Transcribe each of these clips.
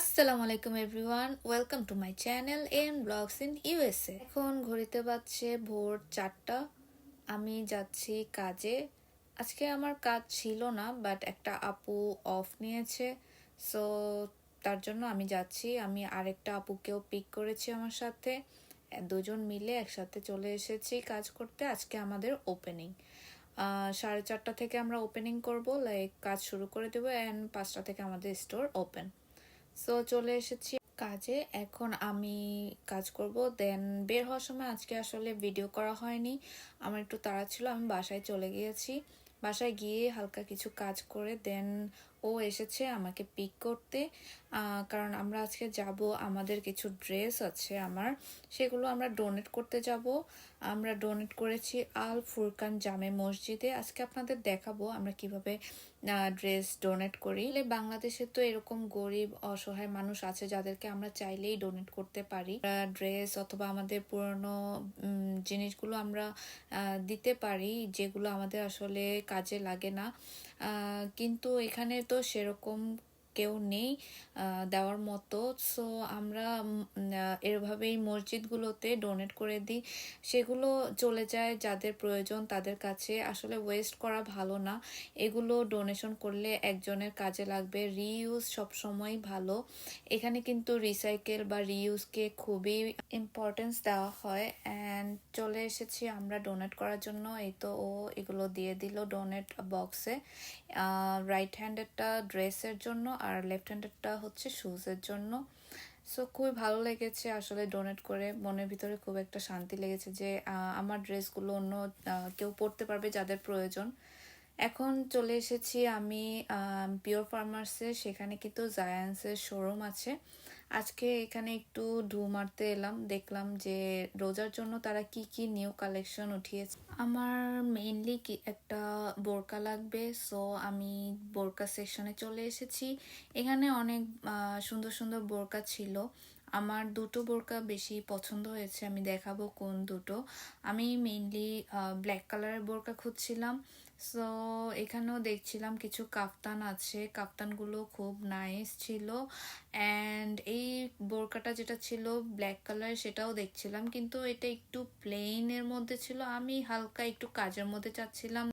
আসসালামু আলাইকুম everyone, welcome to my channel N blogs in USA. এখন ঘড়িতে বাজছে ভোর চারটা, আমি যাচ্ছি কাজে। আজকে আমার কাজ ছিল না বাট একটা আপু অফ নিয়েছে সো তার জন্য আমি যাচ্ছি। আমি আরেকটা আপুকেও পিক করেছি আমার সাথে, দুজন মিলে একসাথে চলে এসেছি কাজ করতে, আজকে আমাদের ওপেনিং সাড়ে চারটা থেকে আমরা ওপেনিং করব লাইক কাজ শুরু করে দেবো অ্যান্ড পাঁচটা থেকে আমাদের স্টোর ওপেন সো চলে এসেছি কাজে। এখন আমি কাজ করব। দেন বের হওয়ার সময় আজকে আসলে ভিডিও করা হয়নি। আমার একটু তাড়া ছিল, আমি বাসায় চলে গিয়েছি। বাসায় গিয়ে হালকা কিছু কাজ করে দেন ও এসেছে আমাকে পিক করতে। কারণ আমরা আজকে যাব, আমাদের কিছু ড্রেস আছে আমার, সেগুলো আমরা ডোনেট করতে যাব। আমরা ডোনেট করেছি আল ফুরকান জামে মসজিদে। আজকে আপনাদের দেখাবো আমরা কীভাবে ড্রেস ডোনেট করি। বাংলাদেশে তো এরকম গরিব, অসহায় মানুষ আছে যাদেরকে আমরা চাইলেই ডোনেট করতে পারি। ড্রেস অথবা আমাদের পুরনো জিনিসগুলো আমরা দিতে পারি, যেগুলো আমাদের আসলে কাজে লাগে না। কিন্তু এখানে তো সেরকম কেউ নেই দেওয়ার মতো। সো আমরা এভাবেই মসজিদগুলোতে ডোনেট করে দিই। সেগুলো চলে যায় যাদের প্রয়োজন, তাদের কাছে। আসলে ওয়েস্ট করা ভালো না। এগুলো ডোনেশন করলে একজনের কাজে লাগবে। রিইউজ সবসময় ভালো। এখানে কিন্তু রিসাইকেল বা রিইউজকে খুবই ইম্পর্টেন্স দেওয়া হয়। অ্যান্ড চলে এসেছি আমরা ডোনেট করার জন্য। এই তো ও এগুলো দিয়ে দিল ডোনেট বক্সে রাইট হ্যান্ডেরটা ড্রেসের জন্য। আর লেফট হ্যান্ডেডটা হচ্ছে শুজের জন্য। সো খুবই ভালো লেগেছে আসলে ডোনেট করে। মনের ভিতরে খুব একটা শান্তি লেগেছে যে আমার ড্রেসগুলো অন্য কেউ পরতে পারবে যাদের প্রয়োজন। এখন চলে এসেছি আমি পিওর ফার্মার্সে সেখানে কিন্তু জায়ান্সের শোরুম আছে। আজকে এখানে একটু ঢু মারতে এলাম, দেখলাম যে রোজার জন্য তারা কি কি নিউ কালেকশন উঠিয়েছে। আমার মেইনলি কি একটা বোরকা লাগবে সো আমি বোরকা সেকশনে চলে এসেছি। এখানে অনেক সুন্দর সুন্দর বোরকা ছিল। আমার দুটো বোরকা বেশি পছন্দ হয়েছে, আমি দেখাবো কোন দুটো। আমি মেইনলি ব্ল্যাক কালারের বোরকা খুঁজছিলাম। সো এখানেও দেখছিলাম কিছু কাফতান আছে। কাফতানগুলো খুব নাইস ছিল। অ্যান্ড এই বোরকাটা যেটা ছিল ব্ল্যাক কালার সেটাও দেখছিলাম। কিন্তু এটা একটু প্লেনের মধ্যে ছিল। আমি হালকা একটু কাজের মধ্যে চাচ্ছিলাম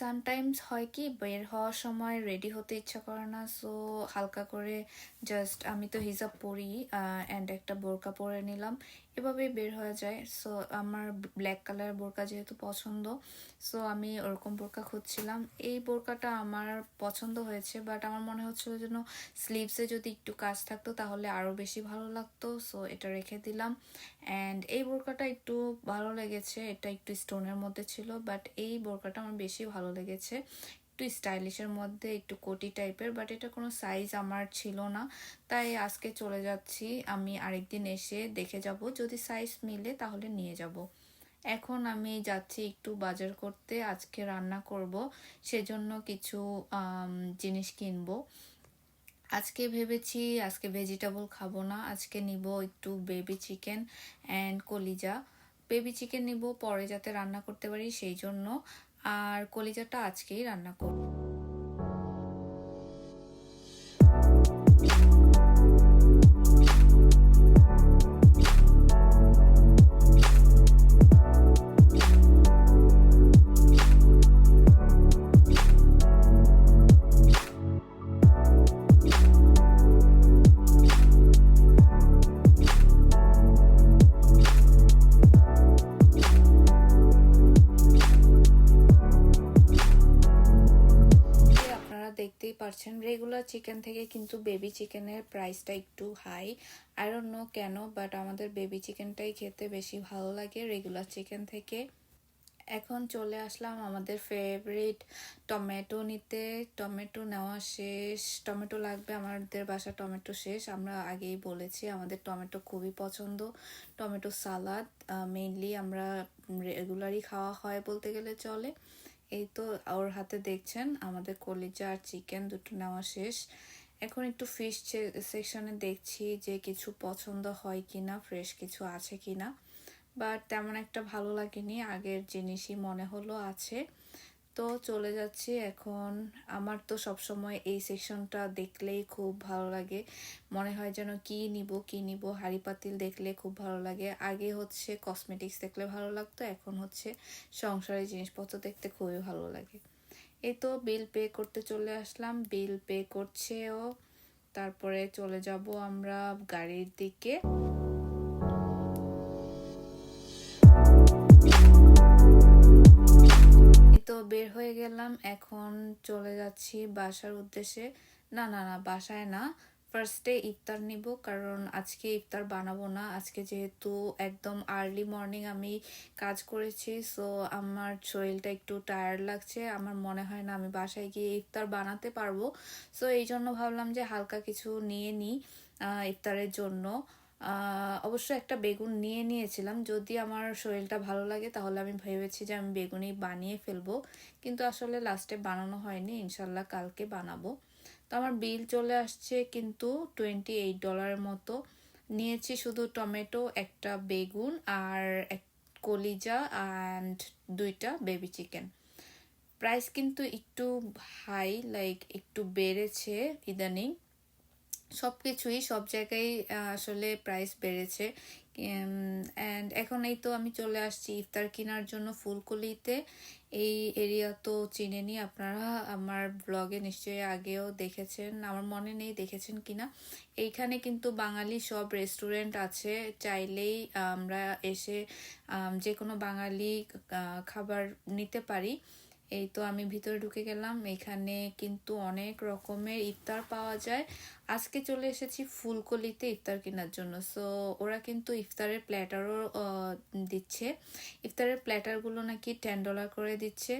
সামটাইমস হয় কি, বের হওয়ার সময় রেডি হতে ইচ্ছা করে না সো হালকা করে জাস্ট আমি তো হিজাব পরি অ্যান্ড একটা বোরকা পরে নিলাম। এভাবে বের হয়ে যায়। সো আমার ব্ল্যাক কালার বোরকা যেহেতু পছন্দ সো আমি ওরকম বোরকা খুঁজছিলাম। এই বোরকাটা আমার পছন্দ হয়েছে বাট আমার মনে হচ্ছিল যেন স্লিভসে যদি একটু কাজ থাকতো, তাহলে আরও বেশি ভালো লাগতো। সো এটা রেখে দিলাম। অ্যান্ড এই বোরকাটা একটু ভালো লেগেছে, এটা একটু স্টোনের মধ্যে ছিল বাট এই বোরকাটা আমার বেশি ভালো লেগেছে। একটু স্টাইলিশের মধ্যে, একটু কোটি টাইপের বাট এটা কোনো সাইজ আমার ছিল না। তাই আজকে চলে যাচ্ছি, আমি আরেকদিন এসে দেখে যাব। যদি সাইজ মিলে তাহলে নিয়ে যাব। এখন আমি যাচ্ছি একটু বাজার করতে, আজকে রান্না করব, সেজন্য কিছু জিনিস কিনবো। আজকে ভেবেছি, আজকে ভেজিটেবল খাব না। আজকে নিব একটু বেবি চিকেন অ্যান্ড কলিজা। বেবি চিকেন নিব, পরে যাতে রান্না করতে পারি, সেই জন্য। আর কলিজাটা আজকেই রান্না করব। পারছেন? রেগুলার চিকেন থেকে কিন্তু বেবি চিকেনের প্রাইসটা একটু হাই আই ডোন্ট নো কেন বাট আমাদের বেবি চিকেনটাই খেতে বেশি ভালো লাগে রেগুলার চিকেন থেকে। এখন চলে আসলাম আমাদের ফেভারিট টমেটো নিতে। টমেটো নেওয়া শেষ। টমেটো লাগবে আমাদের বাসা টমেটো শেষ। আমরা আগেই বলেছি, আমাদের টমেটো খুবই পছন্দ। টমেটো সালাদ মেইনলি আমরা রেগুলারই খাওয়া হয় বলতে গেলে চলে। এই তো ওর হাতে দেখছেন, আমাদের কলিজা আর চিকেন দুটো নেওয়া শেষ। এখন একটু ফিশ সেকশনে দেখছি যে কিছু পছন্দ হয় কি না ফ্রেশ কিছু আছে কি না বাট তেমন একটা ভালো লাগেনি, আগের জিনিসই মনে হলো আছে। তো চলে যাচ্ছি এখন। আমার তো সবসময় এই সেকশনটা দেখলেই খুব ভালো লাগে। মনে হয় যেন কি নিব কি নিব, হাড়ি পাতিল দেখলে খুব ভালো লাগে। আগে হচ্ছে কসমেটিক্স দেখলে ভালো লাগতো, এখন হচ্ছে সংসারের জিনিসপত্র দেখতে খুবই ভালো লাগে। এই তো বিল পে করতে চলে আসলাম। বিল পে করছে ও। তারপরে চলে যাব আমরা গাড়ির দিকে। বের হয়ে গেলাম, এখন চলে যাচ্ছি বাসার উদ্দেশ্যে। না না না, বাসায় না। ফার্স্টে ইফতার নিব, কারণ আজকে ইফতার বানাবো না। আজকে যেহেতু একদম আর্লি মর্নিং আমি কাজ করেছি সো আমার শরীরটা একটু টায়ার্ড লাগছে। আমার মনে হয় না আমি বাসায় গিয়ে ইফতার বানাতে পারব। সো এই জন্য ভাবলাম যে হালকা কিছু নিয়ে নিই ইফতারের জন্য। অবশ্য একটা বেগুন নিয়ে নিয়েছিলাম। যদি আমার শরীরটা ভালো লাগে, তাহলে আমি ভেবেছি যে আমি বেগুনই বানিয়ে ফেলব। কিন্তু আসলে লাস্টে বানানো হয়নি, ইনশাল্লাহ কালকে বানাবো। তো আমার বিল চলে আসছে কিন্তু টোয়েন্টি এইট ডলারের মতো। নিয়েছি শুধু টমেটো, একটা বেগুন আর এক কলিজা অ্যান্ড দুইটা বেবি চিকেন প্রাইস কিন্তু একটু হাই লাইক একটু বেড়েছে ইদানিং। সব কিছুই সব জায়গায় আসলে প্রাইস বেড়েছে। অ্যান্ড এখন এই তো আমি চলে আসছি ইফতার কেনার জন্য ফুলকলিতে। এই এরিয়া তো চিনেনি আপনারা আমার ব্লগে নিশ্চয়ই আগেও দেখেছেন, আমার মনে নেই দেখেছেন কিনা। এইখানে কিন্তু বাঙালি সব রেস্টুরেন্ট আছে, চাইলেই আমরা এসে যে কোনো বাঙালি খাবার নিতে পারি। এই তো আমি ভিতরে ঢুকে গেলাম। এখানে কিন্তু অনেক রকমের ইফতার পাওয়া যায়। আজকে চলে এসেছি ফুলকলিতে ইফতার কেনার জন্য। সো ওরা কিন্তু ইফতারের প্ল্যাটারও দিচ্ছে। ইফতারের প্ল্যাটারগুলো নাকি টেন ডলার করে দিচ্ছে।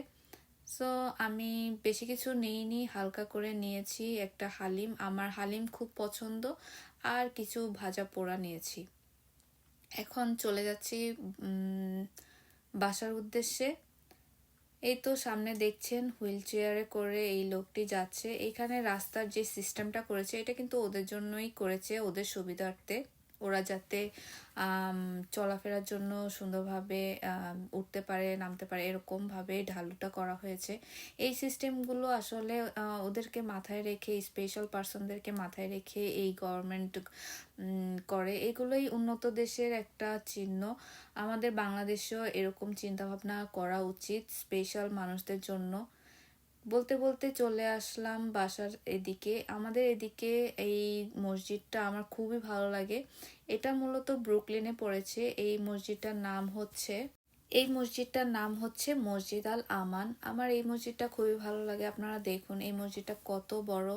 সো আমি বেশি কিছু নিইনি, হালকা করে নিয়েছি একটা হালিম। আমার হালিম খুব পছন্দ আর কিছু ভাজা পোড়া নিয়েছি। এখন চলে যাচ্ছি বাসার উদ্দেশ্যে। এই তো সামনে দেখছেন, হুইল চেয়ারে করে এই লোকটি যাচ্ছে। এখানে রাস্তার যে সিস্টেমটা করেছে, এটা কিন্তু ওদের জন্যই করেছে, ওদের সুবিধার্থে। ওরা যাতে চলাফেরার জন্য সুন্দরভাবে উঠতে পারে, নামতে পারে, এরকমভাবে ঢালুটা করা হয়েছে। এই সিস্টেমগুলো আসলে ওদেরকে মাথায় রেখে স্পেশাল পার্সনদেরকে মাথায় রেখে এই গভর্নমেন্ট করে। এগুলোই উন্নত দেশের একটা চিহ্ন। আমাদের বাংলাদেশেও এরকম চিন্তাভাবনা করা উচিত স্পেশাল মানুষদের জন্য। বলতে বলতে চলে আসলাম বাসার এদিকে। আমাদের এদিকে এই মসজিদটা আমার খুবই ভালো লাগে। এটা মূলত ব্রুকলিনে পড়েছে। এই মসজিদটার নাম হচ্ছে, এই মসজিদটার নাম হচ্ছে মসজিদ আল আমান। আমার এই মসজিদটা খুবই ভালো লাগে। আপনারা দেখুন, এই মসজিদটা কত বড়।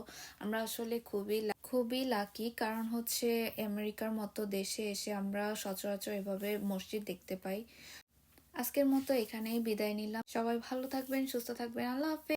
আমরা আসলে খুবই খুবই লাকি কারণ হচ্ছে আমেরিকার মতো দেশে এসে আমরা সচরাচর এভাবে মসজিদ দেখতে পাই। আজকের মতো এখানেই বিদায় নিলাম। সবাই ভালো থাকবেন, সুস্থ থাকবেন। আল্লাহ হাফেজ।